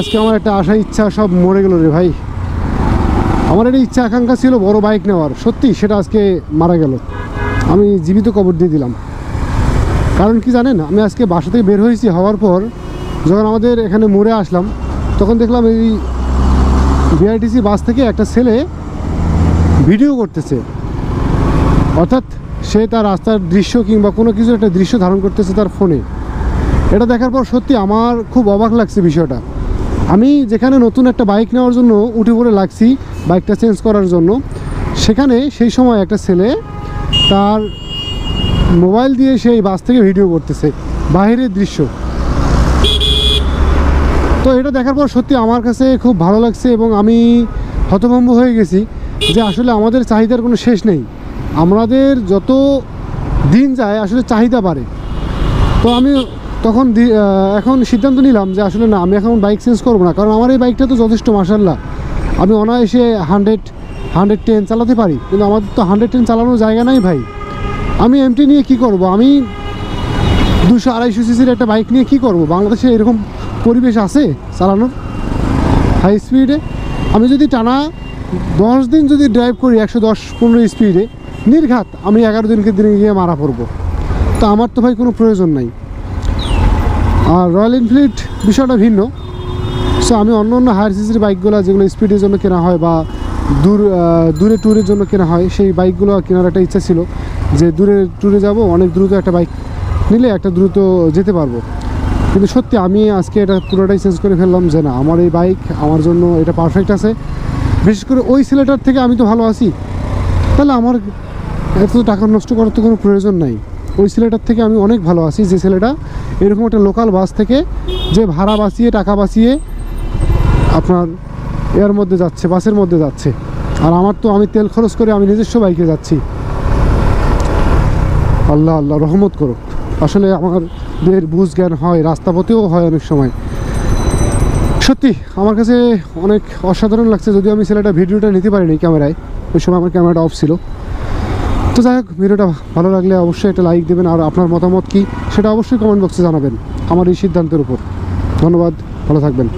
আজকে আমার একটা আশা, ইচ্ছা সব মরে গেল রে ভাই। আমার একটা ইচ্ছা, আকাঙ্ক্ষা ছিল বড় বাইক নেওয়ার। সত্যি সেটা আজকে মারা গেল। আমি জীবিত কবর দিয়ে দিলাম। কারণ কি জানেন, আমি আজকে বাসা থেকে বের হয়েছি, হওয়ার পর যখন আমাদের এখানে মোড়ে আসলাম, তখন দেখলাম এই বিআরটিসি বাস থেকে একটা ছেলে ভিডিও করতেছে। অর্থাৎ সে তার রাস্তার দৃশ্য কিংবা কোনো কিছু একটা দৃশ্য ধারণ করতেছে তার ফোনে। এটা দেখার পর সত্যি আমার খুব অবাক লাগছে বিষয়টা। আমি যেখানে নতুন একটা বাইক নেওয়ার জন্য উঠে পড়ে লাগছি বাইকটা চেঞ্জ করার জন্য, সেখানে সেই সময় একটা ছেলে তার মোবাইল দিয়ে সেই বাস থেকে ভিডিও করতেছে, বাইরের দৃশ্য। তো এটা দেখার পর সত্যি আমার কাছে খুব ভালো লাগছে এবং আমি হতভম্ব হয়ে গেছি যে আসলে আমাদের চাহিদার কোনো শেষ নেই। আমাদের যত দিন যায় আসলে চাহিদা বাড়ে। তো আমি তখন এখন সিদ্ধান্ত নিলাম যে আসলে না, আমি এখন বাইক চেঞ্জ করব না। কারণ আমার এই বাইকটা তো যথেষ্ট মাসাল্লাহ আমি অনায়াসে হান্ড্রেড হান্ড্রেড টেন চালাতে পারি, কিন্তু আমাদের তো হান্ড্রেড টেন চালানোর জায়গা নাই ভাই। আমি এমটি নিয়ে কি করব? আমি দুশো আড়াইশো সিসির একটা বাইক নিয়ে কি করব? বাংলাদেশে এরকম পরিবেশ আছে চালানোর? হাই স্পিডে আমি যদি টানা দশ দিন যদি ড্রাইভ করি, একশো দশ, পনেরো স্পিডে নির্ঘাত আমি এগারো দিনকে দিনে গিয়ে মারা পড়ব। তো আমার তো ভাই কোনো প্রয়োজন নাই। আর রয়্যাল এনফিল্ড বিষয়টা ভিন্ন। সো আমি অন্য অন্য হায়ার সিসির বাইকগুলো যেগুলো স্পিডের জন্য কেনা হয় বা দূর দূরে ট্যুরের জন্য কেনা হয়, সেই বাইকগুলো কেনার একটা ইচ্ছা ছিল যে দূরে ট্যুরে যাব, অনেক দ্রুত একটা বাইক নিলে একটা দ্রুত যেতে পারব। কিন্তু সত্যি আমি আজকে এটা পুরোটাই চেঞ্জ করে ফেললাম যে না, আমার এই বাইক আমার জন্য এটা পারফেক্ট আছে। বিশেষ করে ওই সিলেটার থেকে আমি তো ভালো আছি। তাহলে আমার এত টাকা নষ্ট করার তো কোনো প্রয়োজন নাই। ওই ছেলেটার থেকে আমি অনেক ভালো আছি, যে ছেলেটা এরকম একটা লোকাল বাস থেকে যে ভাড়া বাঁচিয়ে, টাকা বাঁচিয়ে আপনার এর মধ্যে যাচ্ছে, বাসের মধ্যে যাচ্ছে। আর আমার তো আমি তেল খরচ করে আমি নিজস্ব বাইকে যাচ্ছি। আল্লাহ আল্লাহ, রহমত করুক। আসলে আমাদের বুঝ জ্ঞান হয়, রাস্তা পথেও হয় অনেক সময়। সত্যি, আমার কাছে অনেক অসাধারণ লাগছে, যদিও আমি ছেলেটা ভিডিওটা নিতে পারিনি ক্যামেরায় ওই সময় আমার ক্যামেরাটা অফ ছিল। তো যাই হোক, ভিডিওটা ভালো লাগলে অবশ্যই একটা লাইক দেবেন আর আপনার মতামত কি সেটা অবশ্যই কমেন্ট বক্সে জানাবেন আমার এই সিদ্ধান্তের উপর। ধন্যবাদ, ভালো থাকবেন।